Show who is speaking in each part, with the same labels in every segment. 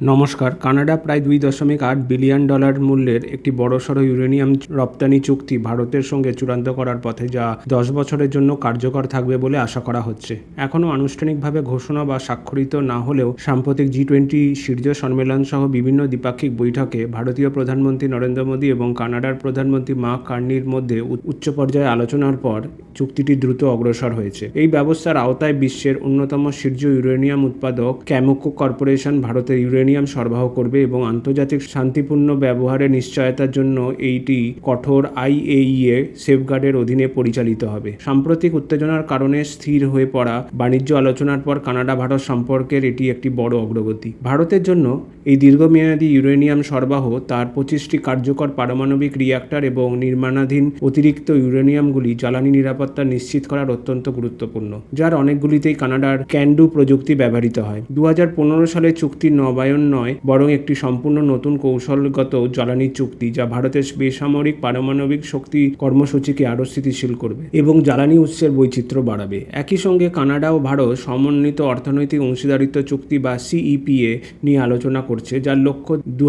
Speaker 1: নমস্কার, কানাডা প্রায় দুই দশমিক আট বিলিয়ন ডলার মূল্যের একটি বড়সড় ইউরেনিয়াম রপ্তানি চুক্তি ভারতের সঙ্গে চূড়ান্ত করার পথে যা দশ বছরের জন্য কার্যকর থাকবে বলে আশা করা হচ্ছে। এখনও আনুষ্ঠানিকভাবে ঘোষণা বা স্বাক্ষরিত না হলেও সাম্প্রতিক জি টোয়েন্টি শীর্ষ সম্মেলন সহ বিভিন্ন দ্বিপাক্ষিক বৈঠকে ভারতীয় প্রধানমন্ত্রী নরেন্দ্র মোদী এবং কানাডার প্রধানমন্ত্রী মা কার্নির মধ্যে উচ্চ পর্যায়ে আলোচনার পর চুক্তিটি দ্রুত অগ্রসর হয়েছে। এই ব্যবস্থার আওতায় বিশ্বের অন্যতম শীর্ষ ইউরেনিয়াম উৎপাদক ক্যামোকো কর্পোরেশন ভারতের ইউরেনিয়াম সরবরাহ করবে এবং আন্তর্জাতিক শান্তিপূর্ণ ব্যবহারের নিশ্চয়তার জন্য এইটি কঠোর আইএইএ সেফগার্ডের অধীনে পরিচালিত হবে। সাম্প্রতিক উত্তেজনার কারণে স্থির হয়ে পড়া বাণিজ্য আলোচনার পর কানাডা ভারত সম্পর্কের এটি একটি বড় অগ্রগতি। ভারতের জন্য এই দীর্ঘমেয়াদী ইউরেনিয়াম সরবরাহ তার পঁচিশটি কার্যকর পারমাণবিক রিয়্যাক্টর এবং নির্মাণাধীন অতিরিক্ত ইউরেনিয়ামগুলি জ্বালানি নিরাপত্তা নিশ্চিত করার অত্যন্ত গুরুত্বপূর্ণ, যার অনেকগুলিতেই কানাডার ক্যান্ডু প্রযুক্তি ব্যবহৃত হয়। দু হাজার পনেরো সালে চুক্তির নবায়ন নয়, বরং একটি সম্পূর্ণ নতুন কৌশলগত জ্বালানি চুক্তি যা ভারতের বেসামরিক পারমাণবিক শক্তি কর্মসূচিকে আরও স্থিতিশীল করবে এবং জ্বালানি উৎসের বৈচিত্র্য বাড়াবে। একই সঙ্গে কানাডা ও ভারত সমন্বিত অর্থনৈতিক অংশীদারিত্ব চুক্তি বা সিইপিএ নিয়ে আলোচনা করছে, যার লক্ষ্য দু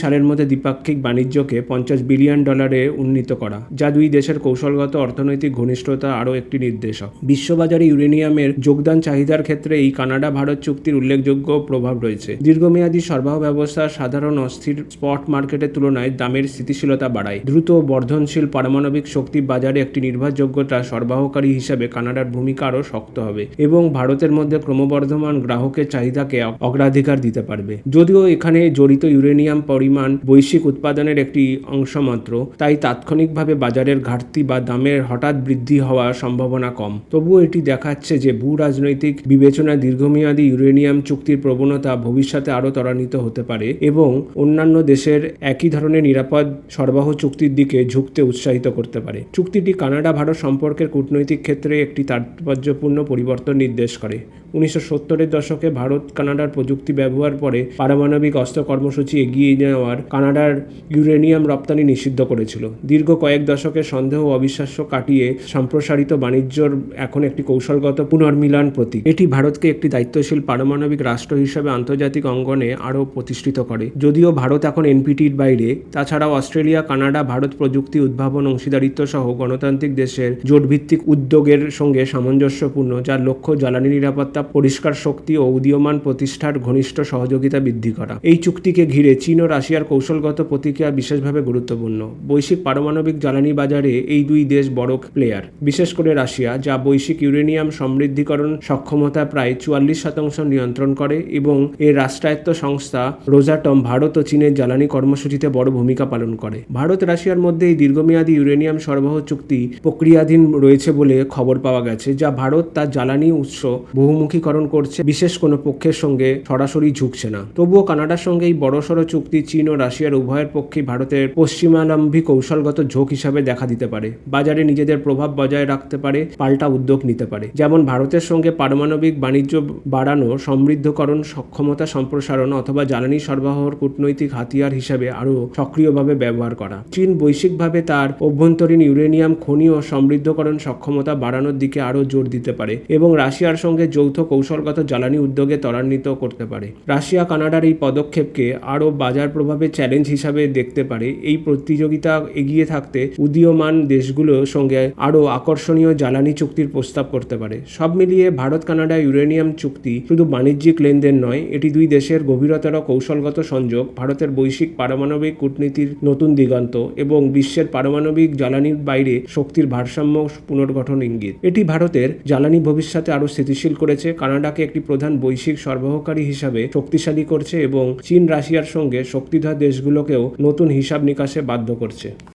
Speaker 1: সালের মধ্যে দ্বিপাক্ষিক বাণিজ্যকে পঞ্চাশ বিলিয়ন ডলারে উন্নীত করা, যা দুই দেশের কৌশলগত অর্থনৈতিক ঘনিষ্ঠতা আরও একটি নির্দেশক। বিশ্ববাজারে ইউরেনিয়ামের যোগদান চাহিদার ক্ষেত্রে এই কানাডা ভারত চুক্তির উল্লেখযোগ্য প্রভাব রয়েছে। দীর্ঘমেয়াদী সরবরাহ ব্যবস্থা সাধারণ অস্থির স্পট মার্কেটের তুলনায় দামের স্থিতিশীলতা বাড়ায়। দ্রুত বর্ধনশীল পারমাণবিক শক্তি বাজারে একটি নির্ভরযোগ্যতা সরবরাহকারী হিসাবে কানাডার ভূমিকা আরও শক্ত হবে এবং ভারতের মধ্যে ক্রমবর্ধমান গ্রাহকের চাহিদাকে অগ্রাধিকার দিতে পারবে। যদিও এখানে জড়িত ইউরেনিয়াম পরিমাণ বৈশ্বিক উৎপাদনের একটি অংশ মাত্র তাই তাৎক্ষণিকভাবে বাজারের ঘাটতি বা দামের হঠাৎ বৃদ্ধি হওয়ার সম্ভাবনা কম। তবুও এটি দেখাচ্ছে যে ভূ রাজনৈতিক বিবেচনায় দীর্ঘমেয়াদী ইউরেনিয়াম চুক্তির প্রবণতা ভবিষ্যতে আরও ত্বরান্বিত হতে পারে এবং অন্যান্য দেশের একই ধরনের নিরাপদ সরবরাহ চুক্তির দিকে ঝুঁকতে উৎসাহিত করতে পারে। চুক্তিটি কানাডা ভারত সম্পর্কের কূটনৈতিক ক্ষেত্রে একটি তাৎপর্যপূর্ণ পরিবর্তন নির্দেশ করে। উনিশশো সত্তরের দশকে ভারত, কানাডার প্রযুক্তি ব্যবহার পরে পারমাণবিক অস্ত্র কর্মসূচি এগিয়ে নেওয়ার কানাডার ইউরেনিয়াম রপ্তানি নিষিদ্ধ করেছিল। দীর্ঘ কয়েক দশকের সন্দেহ অবিশ্বাস্য কাটিয়ে সম্প্রসারিত বাণিজ্যর এখন একটি কৌশলগত পুনর্মিলন প্রতীক। এটি ভারতকে একটি দায়িত্বশীল পারমাণবিক রাষ্ট্র হিসাবে আন্তর্জাতিক অঙ্গনে আরও প্রতিষ্ঠিত করে। যদিও ভারত এখন এনপিটির বাইরে, তাছাড়াও অস্ট্রেলিয়া, কানাডা, ভারত প্রযুক্তি উদ্ভাবন অংশীদারিত্ব সহ গণতান্ত্রিক দেশের জোটভিত্তিক উদ্যোগের সঙ্গে সামঞ্জস্যপূর্ণ, যার লক্ষ্য জ্বালানি নিরাপত্তা পরিষ্কার শক্তি ও উদীয়মান প্রতিষ্ঠার ঘনিষ্ঠ সহযোগিতা বৃদ্ধি করা। এই চুক্তিকে ঘিরে চীন ও রাশিয়ার কৌশলগত প্রতিক্রিয়া বিশেষভাবে গুরুত্বপূর্ণ। বৈশ্বিক পারমাণবিক জ্বালানি বাজারে এই দুই দেশ বড় প্লেয়ার বিশেষ করে রাশিয়া, যা বৈশ্বিক ইউরেনিয়াম সমৃদ্ধিকরণ সক্ষমতা প্রায় চুয়াল্লিশ শতাংশ নিয়ন্ত্রণ করে এবং এর রাষ্ট্রায়ত্ত সংস্থা রোজাটম ভারত ও চীনের জ্বালানি কর্মসূচিতে বড় ভূমিকা পালন করে। ভারত রাশিয়ার মধ্যে এই দীর্ঘমেয়াদী ইউরেনিয়াম সরবরাহ চুক্তি প্রক্রিয়াধীন রয়েছে বলে খবর পাওয়া গেছে, যা ভারত তার জ্বালানি উৎস বহুমুখীকরণ করছে, বিশেষ কোনো পক্ষের সঙ্গে সরাসরি ঝুঁকছে না। তবুও কানাডার সঙ্গে এই বড়সড় চুক্তি চীন ও রাশিয়ার উভয়ের পক্ষে ভারতের পশ্চিমালম্বী কৌশলগত ঝোঁক হিসাবে দেখা দিতে পারে। বাজারে নিজেদের প্রভাব বজায় রাখতে পারে, পাল্টা উদ্যোগ নিতে পারে। যেমন ভারতের সঙ্গে পারমাণবিক বাণিজ্য বাড়ানো, সমৃদ্ধকরণ, সক্ষমতা সম্প্রসারণ অথবা জ্বালানি সরবরাহর কূটনৈতিক হাতিয়ার হিসাবে আরও সক্রিয়ভাবে ব্যবহার করা। চীন বৈশ্বিকভাবে তার অভ্যন্তরীণ ইউরেনিয়াম খনি ও সমৃদ্ধকরণ সক্ষমতা বাড়ানোর দিকে আরও জোর দিতে পারে এবং রাশিয়ার সঙ্গে যৌথ কৌশলগত জ্বালানি উদ্যোগে ত্বরান্বিত করতে পারে। রাশিয়া, কানাডার এই পদক্ষেপকে আরও বাজার প্রভাবে চ্যালেঞ্জ হিসাবে দেখতে পারে। এই প্রতিযোগিতা এগিয়ে থাকতে উদীয়মান দেশগুলোর সঙ্গে আরও আকর্ষণীয় জ্বালানি চুক্তির প্রস্তাব করতে পারে। সব মিলিয়ে ভারত, কানাডা ইউরেনিয়াম চুক্তি শুধু বাণিজ্যিক লেনদেন নয়, এটি দুই দেশের গভীরতর কৌশলগত সংযোগ, ভারতের বৈশ্বিক পারমাণবিক কূটনীতির নতুন দিগন্ত এবং বিশ্বের পারমাণবিক জ্বালানির বাইরে শক্তির ভারসাম্য পুনর্গঠন ইঙ্গিত। এটি ভারতের জ্বালানি ভবিষ্যতে আরও স্থিতিশীল করেছে কানাডাকে একটি প্রধান বৈশ্বিক সরবরাহকারী হিসাবে শক্তিশালী করছে এবং চীন রাশিয়ার সঙ্গে শক্তিধর দেশগুলোকেও নতুন হিসাব নিকাশে বাধ্য করছে।